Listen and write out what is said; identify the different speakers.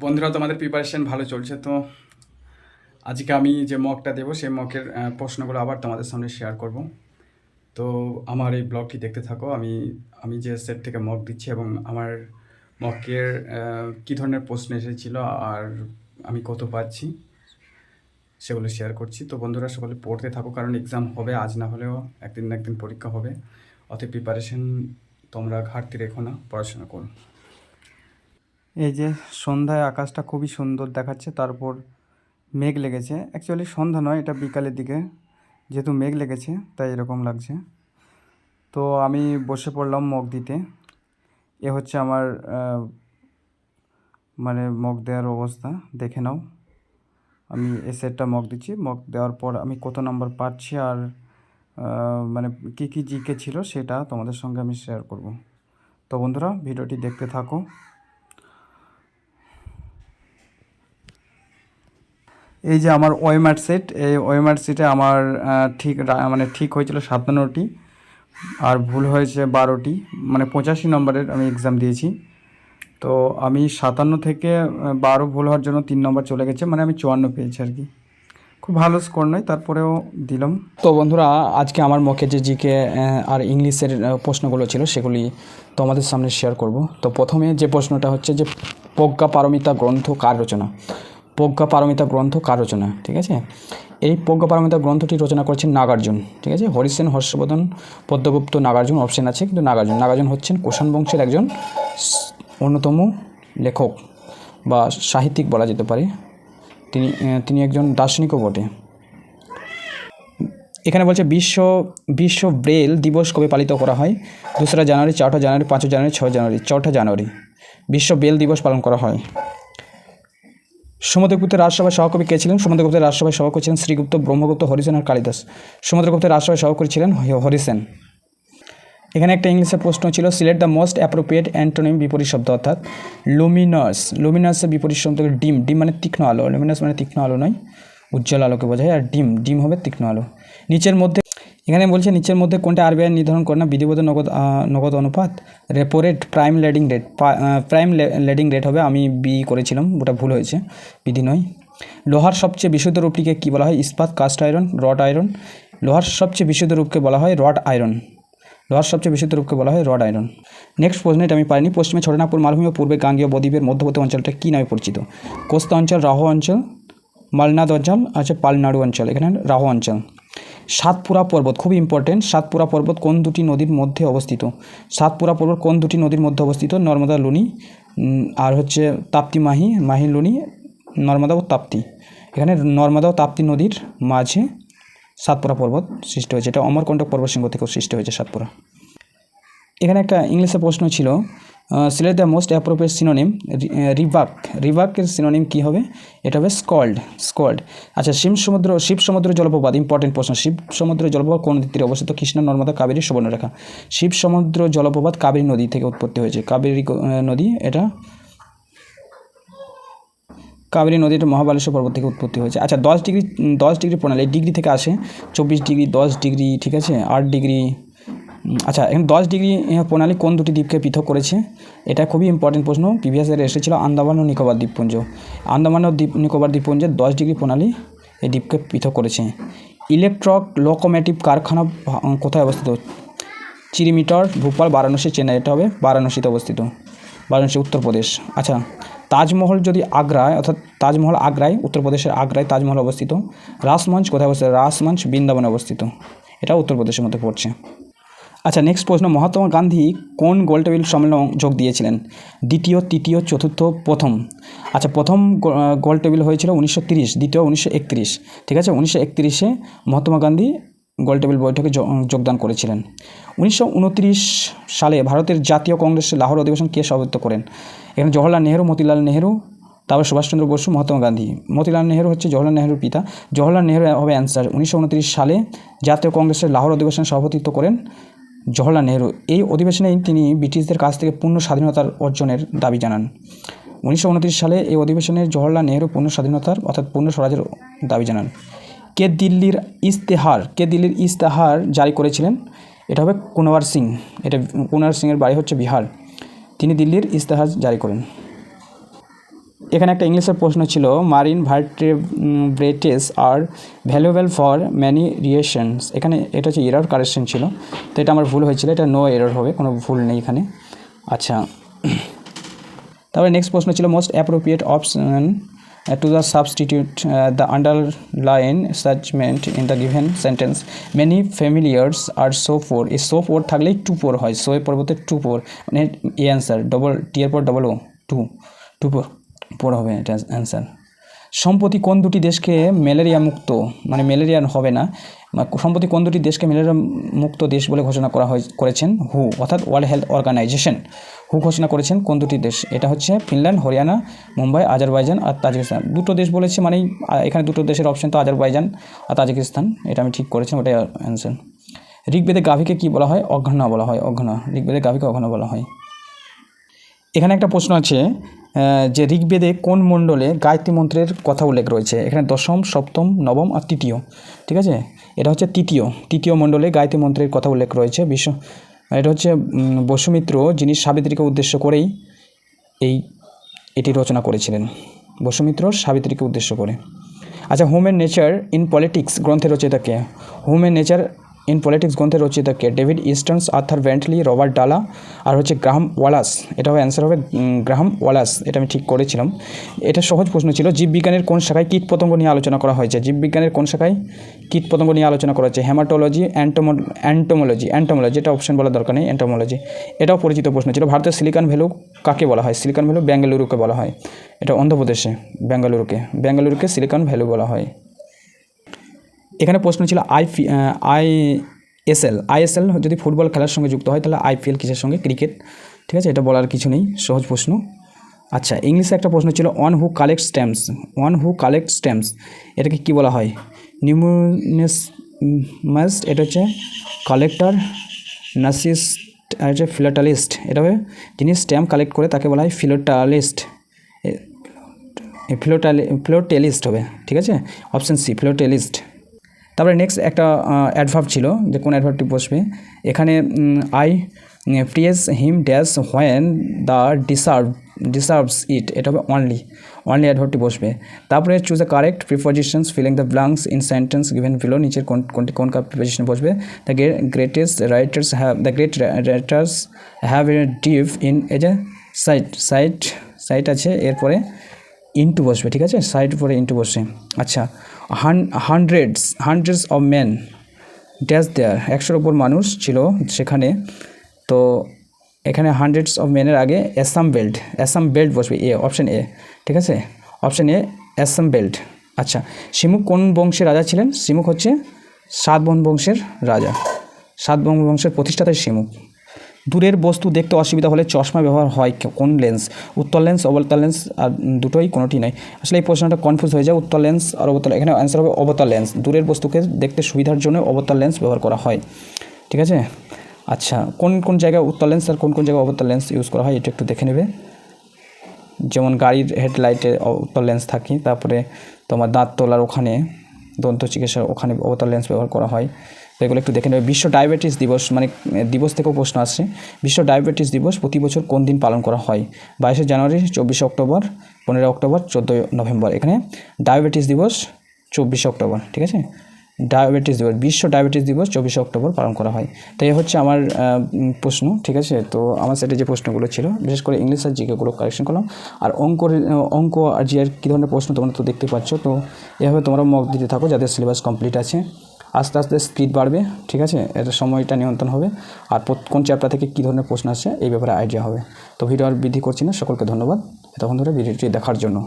Speaker 1: বন্ধুরা, তোমাদের প্রিপারেশন ভালো চলছে তো? আজকে আমি যে মকটা দেবো, সেই মকের প্রশ্নগুলো আবার তোমাদের সামনে শেয়ার করব। তো আমার এই ব্লগটি দেখতে থাকো। আমি আমি যে সেট থেকে মক দিচ্ছি এবং আমার মকের কী ধরনের প্রশ্ন এসেছিল আর আমি কত পাচ্ছি, সেগুলো শেয়ার করছি। তো বন্ধুরা, সকলে পড়তে থাকো, কারণ এক্সাম হবে, আজ না হলেও একদিন না একদিন পরীক্ষা হবে। অতএব প্রিপারেশন তোমরা ঘাটতি রেখো না, পড়াশোনা করো। এই যে সন্ধ্যায় আকাশটা খুবই সুন্দর দেখাচ্ছে, তারপর মেঘ লেগেছে। অ্যাকচুয়ালি সন্ধ্যা নয়, এটা বিকালের দিকে। যেহেতু মেঘ লেগেছে, তাই এরকম লাগছে। তো আমি বসে পড়লাম মগ দিতে। এ হচ্ছে আমার মানে মগ দেওয়ার অবস্থা। দেখে নাও। আমি এই সেটটা মগ দিচ্ছি। মগ দেওয়ার পর আমি কত নাম্বার পাচ্ছি আর মানে কী কী জিকে ছিল সেটা তোমাদের সঙ্গে আমি শেয়ার করব। তো বন্ধুরা, ভিডিওটি দেখতে থাকো। এই যে আমার ওয়েমার সেট এই ওয়েমার সেটে আমার ঠিক মানে ঠিক হয়েছিল সাতান্নটি আর ভুল হয়েছে বারোটি মানে পঁচাশি নম্বরের আমি এক্সাম দিয়েছি। তো আমি সাতান্ন থেকে বারো ভুল হওয়ার জন্য তিন নম্বর চলে গেছে মানে আমি চুয়ান্ন পেয়েছি আর কি। খুব ভালো স্কোর নয়, তারপরেও দিলাম।
Speaker 2: তো বন্ধুরা, আজকে আমার মকে যে জিকে আর ইংলিশের প্রশ্নগুলো ছিল, সেগুলি তোমাদের সামনে শেয়ার করব। তো প্রথমে যে প্রশ্নটা হচ্ছে যে প্রজ্ঞা পারমিতা গ্রন্থ কার রচনা? প্রজ্ঞা পারমিতা গ্রন্থ কার রচনা? ঠিক আছে? এই প্রজ্ঞা পারমিতা গ্রন্থটি রচনা করেছেন নাগার্জুন। ঠিক আছে? হরিসেন হর্ষবর্ধন পদ্মগুপ্ত নাগার্জুন অপশন আছে, কিন্তু নাগার্জুন। নাগার্জুন হচ্ছেন কুষাণ বংশের একজন অন্যতম লেখক বা সাহিত্যিক বলা যেতে পারে। তিনি তিনি একজন দার্শনিকও বটে। এখানে বলছে, বিশ্ব বিশ্ব ব্রেল দিবস কবে পালিত করা হয়? দোসরা জানুয়ারি চৌঠা জানুয়ারি, পাঁচই জানুয়ারি, ছয় জানুয়ারি চৌঠা জানুয়ারি। বিশ্ব ব্রেল দিবস পালন করা হয়। সমুদ্রগুপ্তের রাজসভায় সহকবি কে ছিলেন? সমুদ্রগুপ্তের রাজসভায় সভাকবি ছিলেন শ্রীগুপ্ত ব্রহ্মগুপ্ত, হরিসেন আর কালিদাস। সমুদ্রগুপ্তের রাজসভায় সভাকবি ছিলেন হরিসেন। এখানে একটা ইংলিশে প্রশ্ন ছিল select the most appropriate antonym বিপরীত শব্দ অর্থাৎ লুমিনাস লুমিনাসের বিপরীত শব্দ ডিম। ডিম মানে তীক্ষ্ণ আলো লুমিনাস মানে তীক্ষ্ণ আলো নয়, উজ্জ্বল আলোকে বোঝায়, আর ডিম ডিম হবে তীক্ষ্ণ আলো। নিচের মধ্যে এখানে বলছে, নিচের মধ্যে কোনটা আরবিআই নির্ধারণ করে না, বিধিবদ্ধ নগদ নগদ অনুপাত repo rate prime lending rate prime lending rate হবে, আমি বি করেছিলাম, ওটা ভুল হয়েছে, বিধি নয়। লোহার সবচেয়ে বিশুদ্ধ রূপটিকে কী বলা হয়? ইস্পাত কাস্ট আয়রন রড আয়রন লোহার সবচেয়ে বিশুদ্ধ রূপকে বলা হয় রড আয়রন লোহার সবচেয়ে বিশুদ্ধ রূপকে বলা হয় রড আয়রন নেক্সট প্রশ্ন এটা আমি পারিনি। পশ্চিমে ছোটনাগপুর মালভূমি ও পূর্বে গাঙ্গীয় বদ্বীপের মধ্যবর্তী অঞ্চলটা কী নামে পরিচিত? কোস্তা অঞ্চল, রাহ অঞ্চল মালনাদ অঞ্চল আছে পালনাড়ু অঞ্চল, এখানে রাহ অঞ্চল। সাতপুরা পর্বত, খুব ইম্পর্টেন্ট সাতপুরা পর্বত কোন দুটি নদীর মধ্যে অবস্থিত? সাতপুরা পর্বত কোন দুটি নদীর মধ্যে অবস্থিত? নর্মদা, লুনি আর হচ্ছে তাপ্তি, মাহি মাহি, লুনি, নর্মদা ও তাপ্তি। এখানে নর্মদা ও তাপ্তি নদীর মাঝে সাতপুরা পর্বত সৃষ্টি হয়েছে। এটা অমরকণ্টক পর্বত শৃঙ্গ থেকেও সৃষ্টি হয়েছে সাতপুরা। এখানে একটা ইংলিশে প্রশ্ন ছিল select the most appropriate synonym rebuke. রিভাকের synonym কী হবে? এটা হবে স্কল্ড স্কল্ড আচ্ছা শিব সমুদ্র শিব সমুদ্র জলপ্রপাত ইম্পর্টেন্ট প্রশ্ন। শিব সমুদ্র জলপ্রপাত কোন তীরে অবস্থিত? কৃষ্ণা, নর্মদা, কাবেরী, সুবর্ণরেখা। শিব সমুদ্র জলপ্রপাত কাবেরী নদী থেকে উৎপত্তি হয়েছে। কাবেরী নদী, এটা কাবেরী নদীটা মহাবালেশ্বর পর্বত থেকে উৎপত্তি হয়েছে। আচ্ছা দশ ডিগ্রি দশ ডিগ্রি প্রণালী ডিগ্রি থেকে আসে চব্বিশ ডিগ্রি, দশ ডিগ্রি, ঠিক আছে? আট ডিগ্রি আচ্ছা এখন দশ ডিগ্রি প্রণালী কোন দুটি দ্বীপকে পৃথক করেছে? এটা খুবই ইম্পর্টেন্ট প্রশ্ন। প্রিভিয়াস ইয়ারে এসেছিল আন্দামান ও নিকোবর দ্বীপপুঞ্জ। আন্দামান ও দ্বীপ, নিকোবর দ্বীপপুঞ্জের দশ ডিগ্রি প্রণালী এই দ্বীপকে পৃথক করেছে। ইলেকট্রক লোকোমেটিভ কারখানা কোথায় অবস্থিত? চিরিমিটার, ভূপাল, বারাণসী, চেন্নাই। এটা হবে বারাণসীতে অবস্থিত। বারাণসী, উত্তরপ্রদেশ। আচ্ছা তাজমহল যদি আগ্রায়, অর্থাৎ তাজমহল আগ্রায়, উত্তরপ্রদেশের আগ্রায় তাজমহল অবস্থিত। রাসমঞ্চ কোথায় অবস্থিত? রাসমঞ্চ বৃন্দাবনে অবস্থিত। এটা উত্তরপ্রদেশের মধ্যে পড়ছে। আচ্ছা নেক্সট প্রশ্ন মহাত্মা গান্ধী কোন গোলটেবিল সম্মেলনে যোগ দিয়েছিলেন? দ্বিতীয় তৃতীয় চতুর্থ প্রথম। আচ্ছা প্রথম গো- আহ, গোল টেবিল হয়েছিল উনিশশো তিরিশ দ্বিতীয় উনিশশো একত্রিশ ঠিক আছে? উনিশশো একত্রিশে মহাত্মা গান্ধী গোল টেবিল বৈঠকে যোগদান করেছিলেন। উনিশশো উনত্রিশ সালে ভারতের জাতীয় কংগ্রেসের লাহোর অধিবেশন কে সভাপতিত্ব করেন? এখানে জওহরলাল নেহরু মতিলাল নেহেরু তারপর সুভাষচন্দ্র বসু মহাত্মা গান্ধী। মতিলাল নেহরু হচ্ছে জওহরলাল নেহেরুর পিতা। জওহরলাল নেহেরু হবে অ্যান্সার উনিশশো উনত্রিশ সালে জাতীয় কংগ্রেসের লাহোর অধিবেশনে সভাপতিত্ব করেন জওহরলাল নেহরু, এই অধিবেশনে তিনি ব্রিটিশদের কাছ থেকে পূর্ণ স্বাধীনতার অর্জনের দাবি জানান। উনিশশো উনত্রিশ সালে এই অধিবেশনে জওহরলাল নেহরু পূর্ণ স্বাধীনতার, অর্থাৎ পূর্ণ স্বরাজের দাবি জানান। কে দিল্লির ইস্তেহার কে দিল্লির ইস্তেহার জারি করেছিলেন? এটা হবে কুনওয়ার সিং। এটা কুনওয়ার সিংয়ের বাড়ি হচ্ছে বিহার। তিনি দিল্লির ইস্তেহার জারি করেন। এখানে একটা ইংলিশের প্রশ্ন ছিল marine vertebrates are valuable for many reasons এখানে এটা হচ্ছে এরর কারেকশন ছিল, তো এটা আমার ভুল হয়েছিল, এটা নো এরর হবে, কোনো ভুল নেই এখানে। আচ্ছা তারপরে নেক্সট প্রশ্ন ছিল most appropriate option to the substitute the underline segment in the given sentence many familiars are so poor এই সো ফোর থাকলেই টু ফোর হয় সো এর পরবর্তী টু ফোর মানে এই অ্যান্সার ডবল টি এর পর double O two two four four হবে এটা অ্যান্সার সম্প্রতি কোন দুটি দেশকে ম্যালেরিয়া মুক্ত মানে ম্যালেরিয়া হবে না সম্প্রতি কোন দুটি দেশকে ম্যালেরিয়া মুক্ত দেশ বলে ঘোষণা করা হয় করেছেন হু অর্থাৎ ওয়ার্ল্ড হেলথ অর্গানাইজেশন হু ঘোষণা করেছেন কোন দুটি দেশ? এটা হচ্ছে ফিনল্যান্ড হরিয়ানা মুম্বাই আজারবাইজান আর তাজিকিস্তান দুটো দেশ বলেছে আহ, এখানে দুটো দেশের অপশন তো আজারবাইজান আর তাজিকিস্তান এটা আমি ঠিক করেছি ওটাই অ্যান্সার ঋগ্বেদে গাভীকে কী বলা হয়? অঘ্না বলা হয় অঘ্না। ঋগ্বেদে গাভীকে অঘ্না বলা হয়। এখানে একটা প্রশ্ন আছে যে ঋগ্বেদে কোন মণ্ডলে গায়ত্রী মন্ত্রের কথা উল্লেখ রয়েছে? এখানে দশম, সপ্তম, নবম আর তৃতীয়, ঠিক আছে? এটা হচ্ছে তৃতীয় তৃতীয় মণ্ডলে গায়ত্রী মন্ত্রের কথা উল্লেখ রয়েছে। বিশ্ব, এটা হচ্ছে বসুমিত্র যিনি সাবিত্রীকে উদ্দেশ্য করেই এই, এটি রচনা করেছিলেন। বসুমিত্র সাবিত্রীকে উদ্দেশ্য করে। আচ্ছা হোমের নেচার ইন পলিটিক্স গ্রন্থের রচয়িতাকে হোমের নেচার ইন পলিটিক্স গ্রন্থের রচয়িতাকে David Easton's Arthur Bentley Robert Dahl আর হচ্ছে গ্রাহাম ওয়ালাস এটা হবে অ্যান্সার হবে গ্রাহাম ওয়ালাস এটা আমি ঠিক করেছিলাম। এটা সহজ প্রশ্ন ছিল, জীববিজ্ঞানের কোন শাখায় কীট পতঙ্গ নিয়ে আলোচনা করা হয়েছে জীববিজ্ঞানের কোন শাখায় কীট পতঙ্গ নিয়ে আলোচনা করা হয়েছে হেমাটোলজি অ্যান্টোমো অ্যান্টোমোলজি অ্যান্টোমোলজি এটা অপশন বলার দরকার নেই অ্যান্টোমোলজি এটাও পরিচিত প্রশ্ন ছিল, ভারতের সিলিকন ভ্যালু কাকে বলা হয়? সিলিকন ভ্যালু বেঙ্গালুরুকে বলা হয়। এটা অন্ধ্রপ্রদেশে বেঙ্গালুরুকে বেঙ্গালুরুকে সিলিকন ভ্যালু বলা হয়। এখানে প্রশ্ন ছিল আইপি আই এসএল আইএসএল যদি ফুটবল খেলার সঙ্গে যুক্ত হয় তাহলে আইপিএল কিসের সঙ্গে? ক্রিকেট। ঠিক আছে? এটা বলার কিছু নেই, সহজ প্রশ্ন। আচ্ছা ইংলিশে একটা প্রশ্ন ছিল one who collect stamps one who collect stamps এটাকে কী বলা হয়? নিউমোনিয়াস মাস্ট এটা হচ্ছে কালেক্টর নাসিস্ট আর হচ্ছে ফিলোটালিস্ট এটা হবে, যিনি স্ট্যাম্প কালেক্ট করে তাকে বলা হয় ফিলোটালিস্ট ফ্লোটালি ফ্লোটেলিস্ট হবে, ঠিক আছে? অপশান সি ফ্লোটেলিস্ট তারপরে নেক্সট একটা অ্যাডভার্ব ছিল যে কোন অ্যাডভার্বটি বসবে। এখানে I praise him dash when the deserve deserves it এটা হবে অনলি অনলি অ্যাডভার্বটি বসবে। তারপরে choose the correct prepositions filling the blanks in sentence given below নিচের কোন, কোনটি, কোন প্রিপোজিশন বসবে। The greatest writers have the great writers have a deep in age a sight sight sight আছে। এরপরে ইন্টু বসবে, ঠিক আছে? সাইট পরে ইন্টু বসে। আচ্ছা hundreds hundreds of man dash there একশোর ওপর মানুষ ছিল সেখানে। তো এখানে হান্ড্রেডস অফ ম্যানের আগে অ্যাসাম বেল্ট অ্যাসাম বেল্ট বসবে, এ অপশান এ, ঠিক আছে? অপশান এ অ্যাসাম বেল্ট আচ্ছা শিমুক কোন বংশের রাজা ছিলেন? শিমুক হচ্ছে সাতবন বংশের রাজা। সাতবন বংশের প্রতিষ্ঠাতা শিমুক। দূরের বস্তু দেখতে অসুবিধা হলে চশমা ব্যবহার হয় কোন লেন্স? উত্তর লেন্স, অবতল লেন্স, আর দুটোই কোনোটি নয়। আসলে এই প্রশ্নটা কনফিউজ হয়ে যায় উত্তর লেন্স আর অবতল এখানে অ্যান্সার হবে অবতল লেন্স। দূরের বস্তুকে দেখতে সুবিধার জন্য অবতল লেন্স ব্যবহার করা হয়। ঠিক আছে? আচ্ছা কোন কোন জায়গায় উত্তর লেন্স আর কোন কোন জায়গায় অবতল লেন্স ইউজ করা হয়, এটা একটু দেখে নেবে। যেমন গাড়ির হেডলাইটে উত্তর লেন্স থাকে, তারপরে তোমার দাঁত তোলার ওখানে, দন্ত চিকিৎসার ওখানে অবতার লেন্স ব্যবহার করা হয়। এগুলো একটু দেখে নেবে। বিশ্ব ডায়াবেটিস দিবস মানে দিবস থেকেও প্রশ্ন আসছে। বিশ্ব ডায়াবেটিস দিবস প্রতি বছর কোন দিন পালন করা হয়? বাইশে জানুয়ারি, চব্বিশে অক্টোবর পনেরো অক্টোবর, চোদ্দোই নভেম্বর। এখানে ডায়াবেটিস দিবস, চব্বিশে অক্টোবর, ঠিক আছে? ডায়াবেটিস দিবস, বিশ্ব ডায়াবেটিস দিবস, চব্বিশে অক্টোবর পালন করা হয়। তো এই হচ্ছে আমার প্রশ্ন, ঠিক আছে? তো আমার সেটা যে প্রশ্নগুলো ছিল, বিশেষ করে ইংলিশ আর জিকেগুলো কারেকশন করলাম। আর অঙ্ক অঙ্ক আর জিআর কী ধরনের প্রশ্ন তোমরা তো দেখতে পাচ্ছ, তো এভাবে তোমরা মক দিতে থাকো যাদের সিলেবাস কমপ্লিট আছে। আস্তে আস্তে স্পিড বাড়বে, ঠিক আছে? এটা সময়টা নিয়ন্ত্রণ হবে। আর কোন চ্যাপ্টার থেকে কী ধরনের প্রশ্ন আসছে, এই ব্যাপারে আইডিয়া হবে। তো ভিডিও আর বৃদ্ধি করছি না। সকলকে ধন্যবাদ। এতক্ষণ ধরে ভিডিওটি দেখার জন্য।